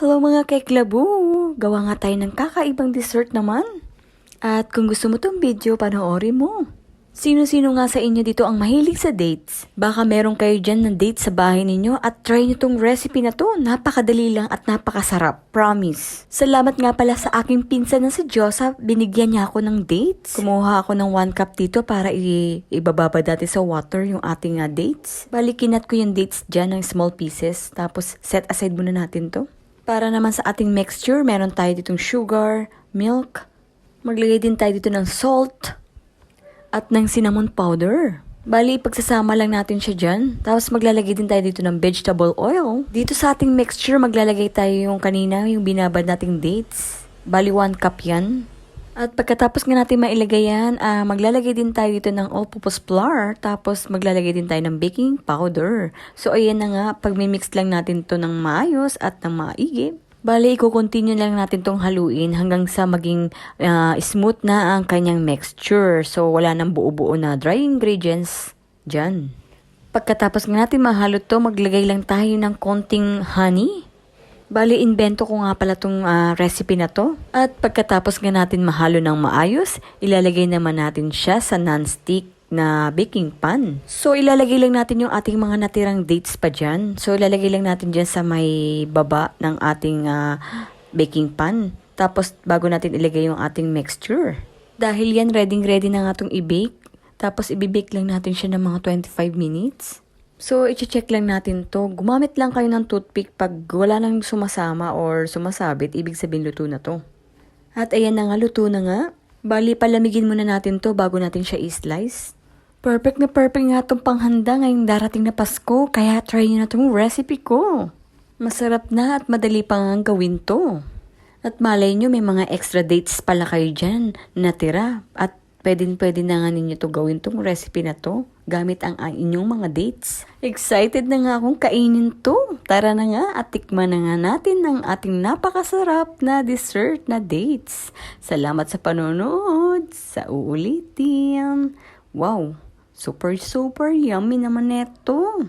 Hello mga keklabu! Gawa nga tayo ng kakaibang dessert naman. At kung gusto mo tong video, panoorin mo. Sino-sino nga sa inyo dito ang mahilig sa dates? Baka meron kayo dyan ng dates sa bahay ninyo at try nyo tong recipe na to. Napakadali lang at napakasarap. Promise. Salamat nga pala sa aking pinsan na si Josa. Binigyan niya ako ng dates. Kumuha ako ng 1 cup dito para i- ibababa dati sa water yung ating ah, dates. Balikinat ko yung dates dyan ng small pieces. Tapos set aside muna natin to. Para naman sa ating mixture, meron tayo ditong sugar, milk. Maglagay din tayo dito ng salt at ng cinnamon powder. Bali, pagsasama lang natin siya dyan. Tapos maglalagay din tayo dito ng vegetable oil. Dito sa ating mixture, maglalagay tayo yung kanina, yung binabad nating dates. Bali, 1 cup yan. At pagkatapos nga natin mailagay yan, ah, maglalagay din tayo dito ng all-purpose flour. Tapos maglalagay din tayo ng baking powder. So ayan na nga, pag mix lang natin to ng maayos at ng maigi. Bali, i-continue lang natin tong haluin hanggang sa maging ah, smooth na ang kanyang mixture. So wala nang buo-buo na dry ingredients dyan. Pagkatapos nga natin mahalo to, maglagay lang tayo ng konting honey. Bali, invento ko nga pala tong ah, recipe na to. At pagkatapos nga natin mahalo ng maayos, ilalagay naman natin siya sa non-stick na baking pan. So, ilalagay lang natin yung ating mga natirang dates pa dyan. So, ilalagay lang natin dyan sa may baba ng ating ah, baking pan. Tapos, bago natin ilagay yung ating mixture. Dahil yan, ready-ready na nga itong i-bake. Tapos, ibibake lang natin siya ng mga 25 minutes. So, i-check lang natin to. Gumamit lang kayo ng toothpick pag wala nang sumasama or sumasabit, ibig sabihin luto na to. At ayan na nga, luto na nga. Bali, palamigin muna natin to bago natin siya i-slice. Perfect na perfect nga itong panghanda ngayong darating na Pasko, kaya try nyo na itong recipe ko. Masarap na at madali pa nga gawin to. At malay nyo, may mga extra dates pala kayo dyan na natira. At pwedeng pwede na nga ninyo to gawin tong recipe na to gamit ang ang inyong mga dates. Excited na nga akong kainin to. Tara na nga at tikman na nga natin ang ating napakasarap na dessert na dates. Salamat sa panonood. Sa uulitin. Wow, super super yummy naman neto.